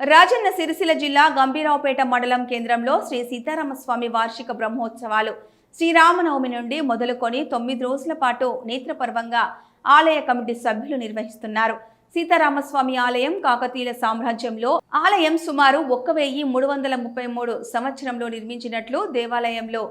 రాజన్న సిరిసిల్ల జిల్లా గంభీరావుపేట మండలం కేంద్రంలో శ్రీ సీతారామస్వామి వార్షిక బ్రహ్మోత్సవాలు శ్రీరామనవమి నుండి మొదలుకొని తొమ్మిది రోజుల పాటు నేత్రపర్వంగా ఆలయ కమిటీ సభ్యులు నిర్వహిస్తున్నారు. సీతారామస్వామి ఆలయం కాకతీయుల సామ్రాజ్యంలో ఆలయం సుమారు ఒక్క వెయ్యి మూడు వందల ముప్పై మూడు సంవత్సరంలో నిర్మించినట్లు దేవాలయంలో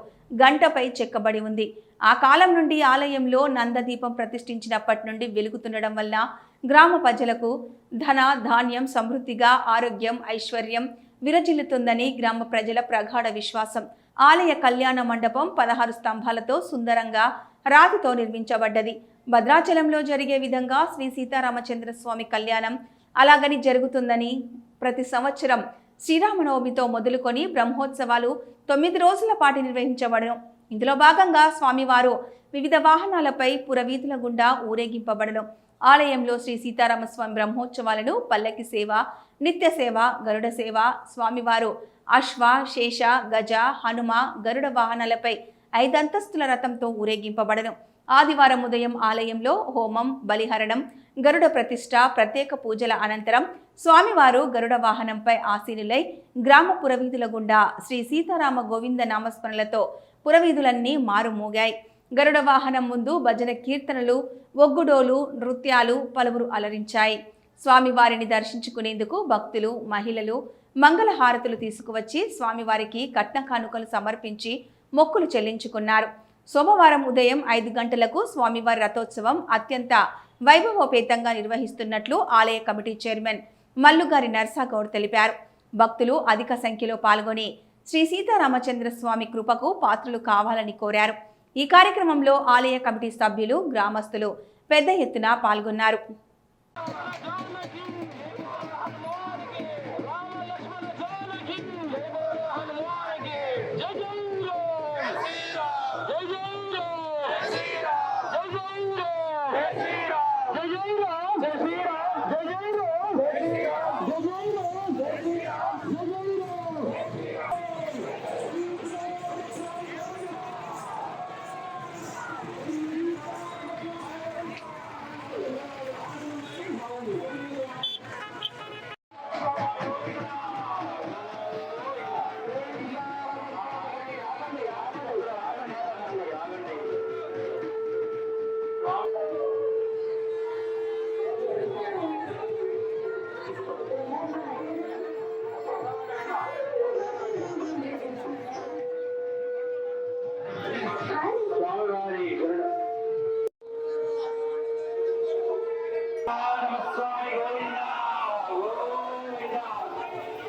గంటపై చెక్కబడి ఉంది. ఆ కాలం నుండి ఆలయంలో నందదీపం ప్రతిష్ఠించినప్పటి నుండి వెలుగుతుండడం వల్ల గ్రామ ప్రజలకు ధన ధాన్యం సమృద్ధిగా ఆరోగ్యం ఐశ్వర్యం విరజిల్లుతుందని గ్రామ ప్రజల ప్రగాఢ విశ్వాసం. ఆలయ కళ్యాణ మండపం పదహారు స్తంభాలతో సుందరంగా రాతితో నిర్మించబడ్డది. భద్రాచలంలో జరిగే విధంగా శ్రీ సీతారామచంద్ర స్వామి కళ్యాణం అలాగని జరుగుతుందని ప్రతి సంవత్సరం శ్రీరామనవమితో మొదలుకొని బ్రహ్మోత్సవాలు తొమ్మిది రోజుల పాటు నిర్వహించబడను. ఇందులో భాగంగా స్వామివారు వివిధ వాహనాలపై పురవీధుల గుండా ఊరేగింపబడను. ఆలయంలో శ్రీ సీతారామస్వామి బ్రహ్మోత్సవాలను పల్లకి సేవ నిత్య సేవ గరుడ సేవ స్వామివారు అశ్వ శేష గజ హనుమ గరుడ వాహనాలపై ఐదంతస్తుల రథంతో ఊరేగింపబడను. ఆదివారం ఉదయం ఆలయంలో హోమం బలిహరణం గరుడ ప్రతిష్ట ప్రత్యేక పూజల అనంతరం స్వామివారు గరుడ వాహనంపై ఆసీనులై గ్రామ పురవీధుల గుండా శ్రీ సీతారామ గోవింద నామస్మరణలతో పురవీధులన్నీ మారుమోగాయి. గరుడ వాహనం ముందు భజన కీర్తనలు ఒగ్గుడోలు నృత్యాలు పలువురు అలరించాయి. స్వామివారిని దర్శించుకునేందుకు భక్తులు మహిళలు మంగళ హారతులు తీసుకువచ్చి స్వామివారికి కట్న కానుకలు సమర్పించి మొక్కులు చెల్లించుకున్నారు. సోమవారం ఉదయం ఐదు గంటలకు స్వామివారి రథోత్సవం అత్యంత వైభవోపేతంగా నిర్వహిస్తున్నట్లు ఆలయ కమిటీ చైర్మన్ మల్లుగారి నర్సాగౌడ్ తెలిపారు. భక్తులు అధిక సంఖ్యలో పాల్గొని శ్రీ సీతారామచంద్ర స్వామి కృపకు పాత్రలు కావాలని కోరారు. ఈ కార్యక్రమంలో ఆలయ కమిటీ సభ్యులు గ్రామస్తులు పెద్ద ఎత్తున పాల్గొన్నారు.